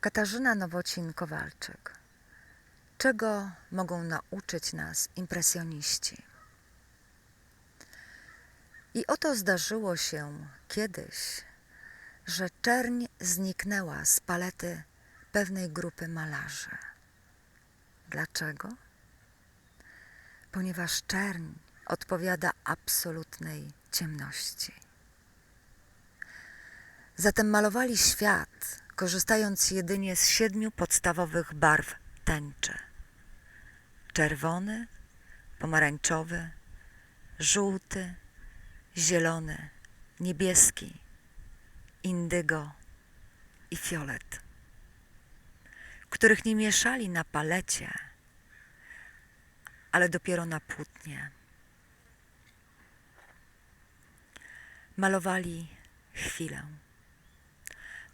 Katarzyna Nowocin-Kowalczyk. Czego mogą nauczyć nas impresjoniści? I oto zdarzyło się kiedyś, że czerń zniknęła z palety pewnej grupy malarzy. Dlaczego? Ponieważ czerń odpowiada absolutnej ciemności. Zatem malowali świat, korzystając jedynie z siedmiu podstawowych barw tęczy: czerwony, pomarańczowy, żółty, zielony, niebieski, indygo i fiolet, których nie mieszali na palecie, ale dopiero na płótnie. Malowali chwilę.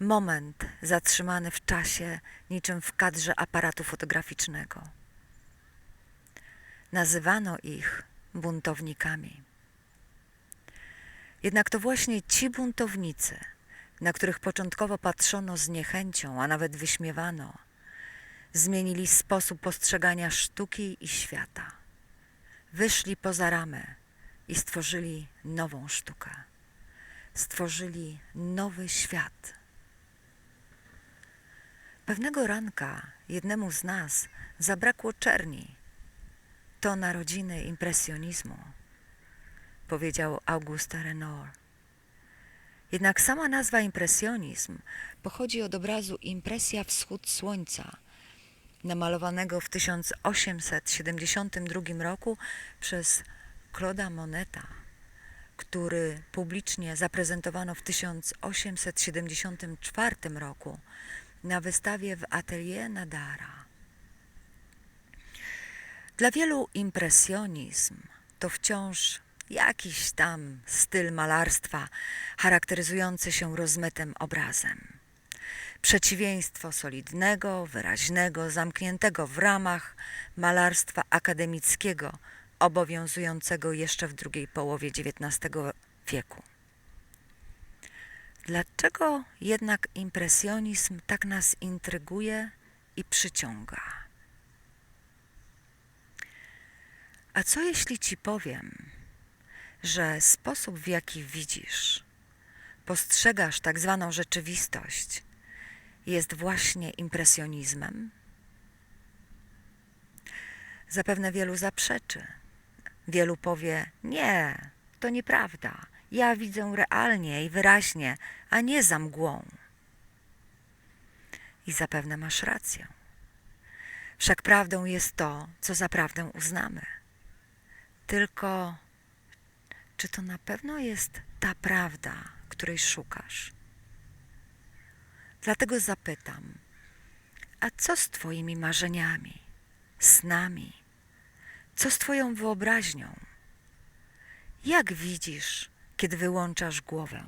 Moment zatrzymany w czasie, niczym w kadrze aparatu fotograficznego. Nazywano ich buntownikami. Jednak to właśnie ci buntownicy, na których początkowo patrzono z niechęcią, a nawet wyśmiewano, zmienili sposób postrzegania sztuki i świata. Wyszli poza ramę i stworzyli nową sztukę. Stworzyli nowy świat. Pewnego ranka jednemu z nas zabrakło czerni. To narodziny impresjonizmu, powiedział Auguste Renoir. Jednak sama nazwa impresjonizm pochodzi od obrazu Impresja Wschód Słońca, namalowanego w 1872 roku przez Claude'a Moneta, który publicznie zaprezentowano w 1874 roku na wystawie w Atelier Nadara. Dla wielu impresjonizm to wciąż jakiś tam styl malarstwa charakteryzujący się rozmytym obrazem. Przeciwieństwo solidnego, wyraźnego, zamkniętego w ramach malarstwa akademickiego, obowiązującego jeszcze w drugiej połowie XIX wieku. Dlaczego jednak impresjonizm tak nas intryguje i przyciąga? A co jeśli ci powiem, że sposób w jaki widzisz, postrzegasz tak zwaną rzeczywistość, jest właśnie impresjonizmem? Zapewne wielu zaprzeczy. Wielu powie: Nie, to nieprawda. Ja widzę realnie i wyraźnie, a nie za mgłą. I zapewne masz rację. Wszak prawdą jest to, co za prawdę uznamy. Tylko, czy to na pewno jest ta prawda, której szukasz? Dlatego zapytam, a co z Twoimi marzeniami, snami? Co z Twoją wyobraźnią? Jak widzisz, kiedy wyłączasz głowę?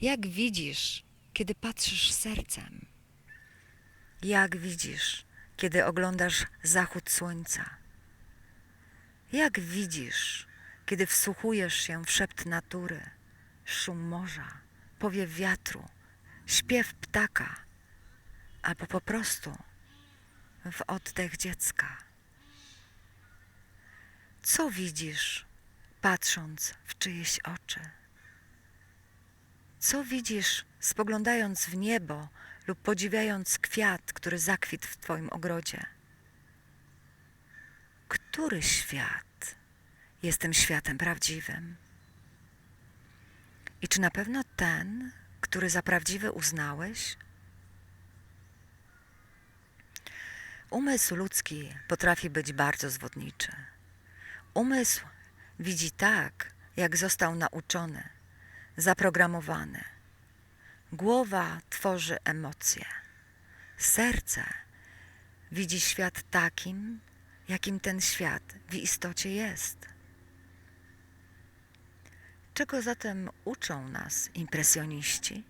Jak widzisz, kiedy patrzysz sercem? Jak widzisz, kiedy oglądasz zachód słońca? Jak widzisz, kiedy wsłuchujesz się w szept natury, szum morza, powiew wiatru, śpiew ptaka, albo po prostu w oddech dziecka? Co widzisz, patrząc w czyjeś oczy? Co widzisz, spoglądając w niebo lub podziwiając kwiat, który zakwitł w Twoim ogrodzie? Który świat jest tym światem prawdziwym? I czy na pewno ten, który za prawdziwy uznałeś? Umysł ludzki potrafi być bardzo zwodniczy. Umysł widzi tak, jak został nauczony, zaprogramowany. Głowa tworzy emocje. Serce widzi świat takim, jakim ten świat w istocie jest. Czego zatem uczą nas impresjoniści?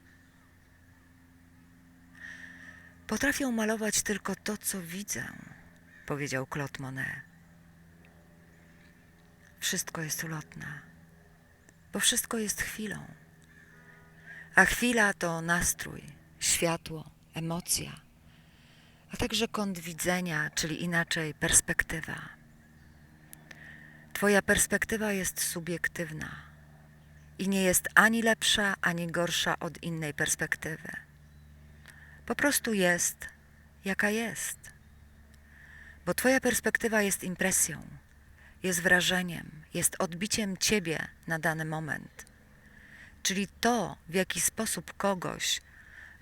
Potrafią malować tylko to, co widzę, powiedział Claude Monet. Wszystko jest ulotne, bo wszystko jest chwilą. A chwila to nastrój, światło, emocja, a także kąt widzenia, czyli inaczej perspektywa. Twoja perspektywa jest subiektywna i nie jest ani lepsza, ani gorsza od innej perspektywy. Po prostu jest, jaka jest. Bo Twoja perspektywa jest impresją, jest wrażeniem, jest odbiciem Ciebie na dany moment. Czyli to, w jaki sposób kogoś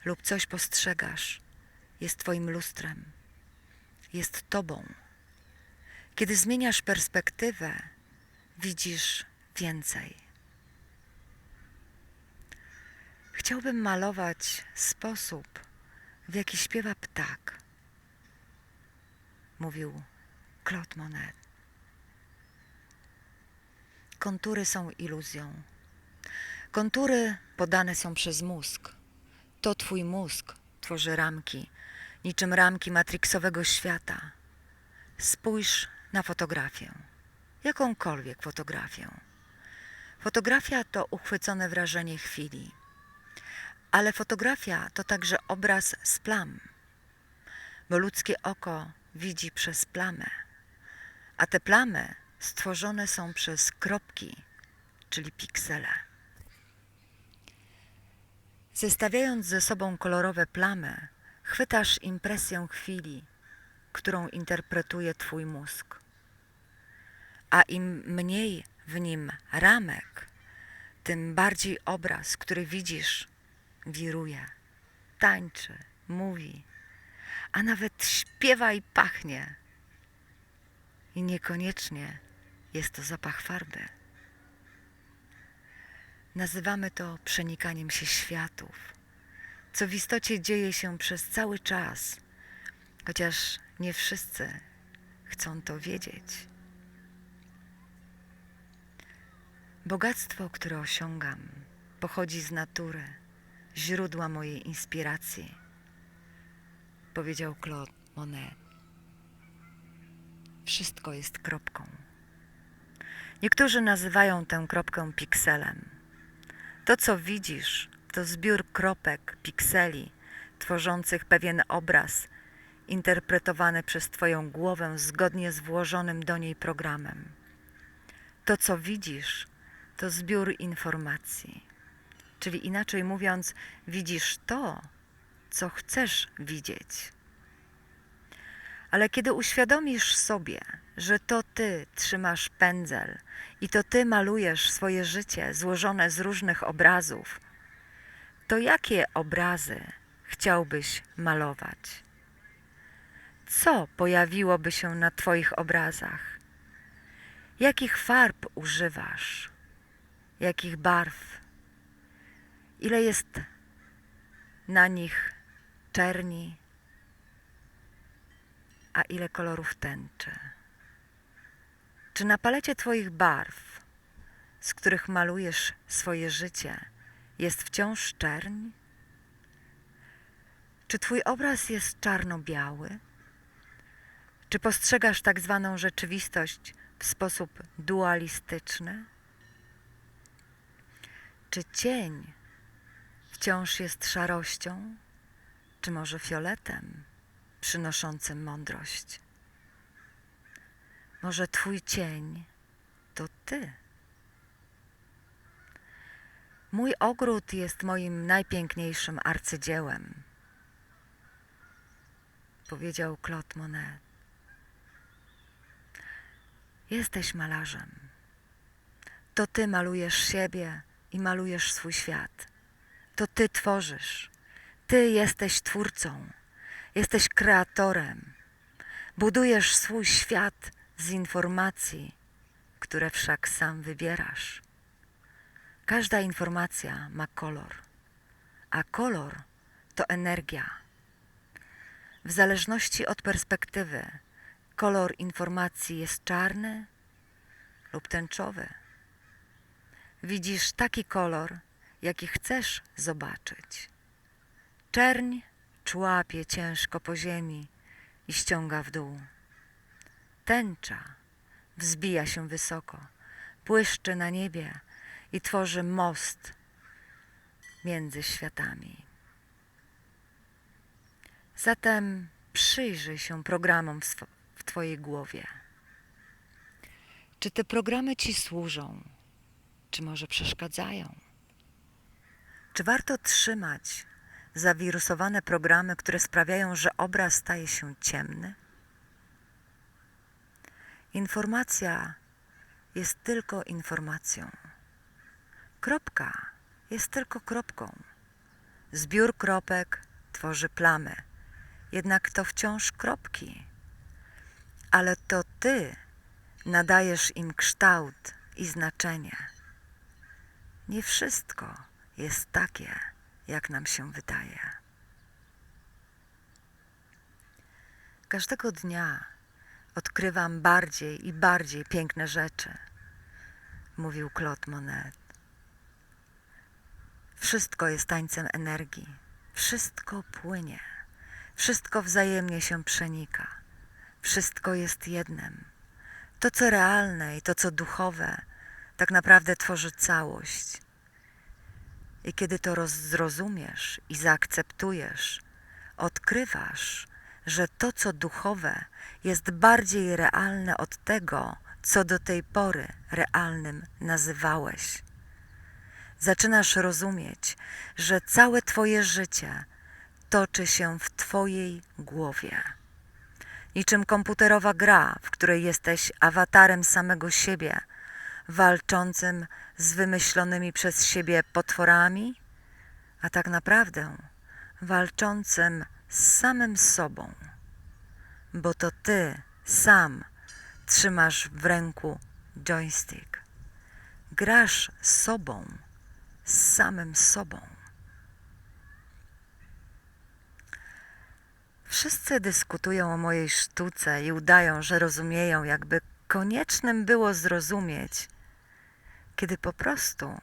lub coś postrzegasz, jest Twoim lustrem, jest Tobą. Kiedy zmieniasz perspektywę, widzisz więcej. Chciałbym malować sposób, w jaki śpiewa ptak, mówił Claude Monet. Kontury są iluzją. Kontury podane są przez mózg. To twój mózg tworzy ramki, niczym ramki matrixowego świata. Spójrz na fotografię, jakąkolwiek fotografię. Fotografia to uchwycone wrażenie chwili, ale fotografia to także obraz z plam, bo ludzkie oko widzi przez plamę, a te plamy stworzone są przez kropki, czyli piksele. Zestawiając ze sobą kolorowe plamy, chwytasz impresję chwili, którą interpretuje Twój mózg. A im mniej w nim ramek, tym bardziej obraz, który widzisz, wiruje, tańczy, mówi, a nawet śpiewa i pachnie. I niekoniecznie jest to zapach farby. Nazywamy to przenikaniem się światów, co w istocie dzieje się przez cały czas, chociaż nie wszyscy chcą to wiedzieć. Bogactwo, które osiągam, pochodzi z natury, źródła mojej inspiracji, powiedział Claude Monet. Wszystko jest kropką. Niektórzy nazywają tę kropkę pikselem. To, co widzisz, to zbiór kropek, pikseli, tworzących pewien obraz, interpretowany przez Twoją głowę zgodnie z włożonym do niej programem. To, co widzisz, to zbiór informacji. Czyli inaczej mówiąc, widzisz to, co chcesz widzieć. Ale kiedy uświadomisz sobie, że to ty trzymasz pędzel i to ty malujesz swoje życie złożone z różnych obrazów, to jakie obrazy chciałbyś malować? Co pojawiłoby się na Twoich obrazach? Jakich farb używasz? Jakich barw? Ile jest na nich czerni, a ile kolorów tęczy? Czy na palecie Twoich barw, z których malujesz swoje życie, jest wciąż czerń? Czy Twój obraz jest czarno-biały? Czy postrzegasz tak zwaną rzeczywistość w sposób dualistyczny? Czy cień wciąż jest szarością, czy może fioletem przynoszącym mądrość? Może Twój cień to Ty? Mój ogród jest moim najpiękniejszym arcydziełem, powiedział Claude Monet. Jesteś malarzem. To Ty malujesz siebie i malujesz swój świat. To Ty tworzysz. Ty jesteś twórcą. Jesteś kreatorem. Budujesz swój świat z informacji, które wszak sam wybierasz. Każda informacja ma kolor, a kolor to energia. W zależności od perspektywy, kolor informacji jest czarny lub tęczowy. Widzisz taki kolor, jaki chcesz zobaczyć. Czerń człapie ciężko po ziemi i ściąga w dół. Tęcza wzbija się wysoko, błyszczy na niebie i tworzy most między światami. Zatem przyjrzyj się programom w, w Twojej głowie. Czy te programy Ci służą? Czy może przeszkadzają? Czy warto trzymać zawirusowane programy, które sprawiają, że obraz staje się ciemny? Informacja jest tylko informacją. Kropka jest tylko kropką. Zbiór kropek tworzy plamy, jednak to wciąż kropki. Ale to ty nadajesz im kształt i znaczenie. Nie wszystko jest takie, jak nam się wydaje. Każdego dnia odkrywam bardziej i bardziej piękne rzeczy, mówił Claude Monet. Wszystko jest tańcem energii, wszystko płynie, wszystko wzajemnie się przenika, wszystko jest jednym. To, co realne i to, co duchowe, tak naprawdę tworzy całość. I kiedy to roz- zrozumiesz i zaakceptujesz, odkrywasz, że to, co duchowe, jest bardziej realne od tego, co do tej pory realnym nazywałeś. Zaczynasz rozumieć, że całe Twoje życie toczy się w Twojej głowie. Niczym komputerowa gra, w której jesteś awatarem samego siebie, walczącym z wymyślonymi przez siebie potworami, a tak naprawdę walczącym z samym sobą, bo to ty sam trzymasz w ręku joystick. Grasz sobą, z samym sobą. Wszyscy dyskutują o mojej sztuce i udają, że rozumieją, jakby koniecznym było zrozumieć, kiedy po prostu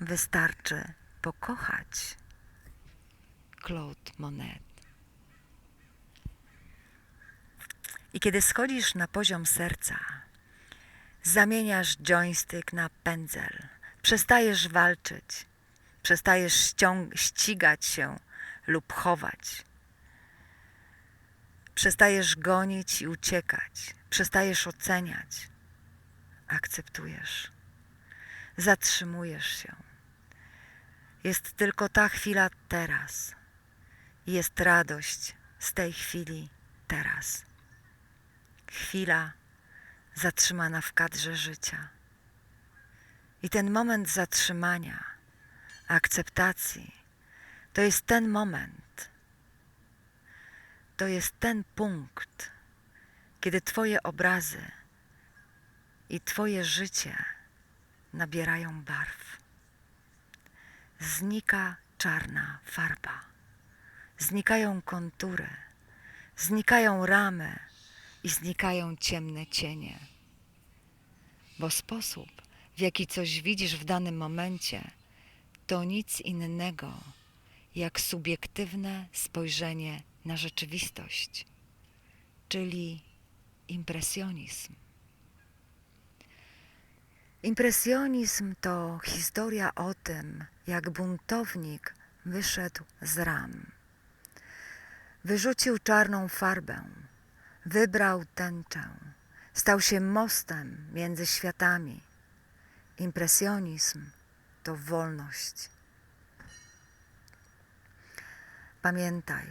wystarczy pokochać. Claude Monet. I kiedy schodzisz na poziom serca, zamieniasz joystick na pędzel, przestajesz walczyć, przestajesz ścigać się lub chować. Przestajesz gonić i uciekać, przestajesz oceniać, akceptujesz, zatrzymujesz się. Jest tylko ta chwila teraz. Jest radość z tej chwili teraz. Chwila zatrzymana w kadrze życia. I ten moment zatrzymania, akceptacji, to jest ten moment, to jest ten punkt, kiedy Twoje obrazy i Twoje życie nabierają barw. Znika czarna farba, znikają kontury, znikają ramy i znikają ciemne cienie. Bo sposób, w jaki coś widzisz w danym momencie, to nic innego jak subiektywne spojrzenie na rzeczywistość, czyli impresjonizm. Impresjonizm to historia o tym, jak buntownik wyszedł z ram. Wyrzucił czarną farbę, wybrał tęczę, stał się mostem między światami. Impresjonizm to wolność. Pamiętaj,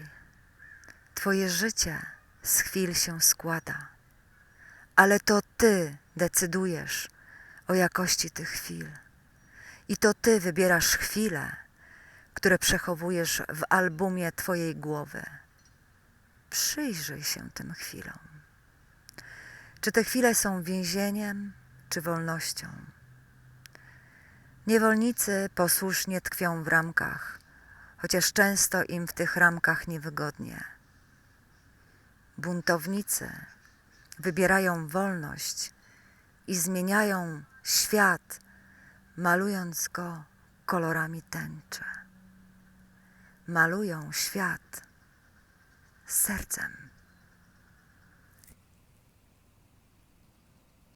Twoje życie z chwil się składa, ale to Ty decydujesz o jakości tych chwil. I to Ty wybierasz chwile, które przechowujesz w albumie Twojej głowy. Przyjrzyj się tym chwilom. Czy te chwile są więzieniem, czy wolnością? Niewolnicy posłusznie tkwią w ramkach, chociaż często im w tych ramkach niewygodnie. Buntownicy wybierają wolność i zmieniają świat, malując go kolorami tęczy. Malują świat sercem.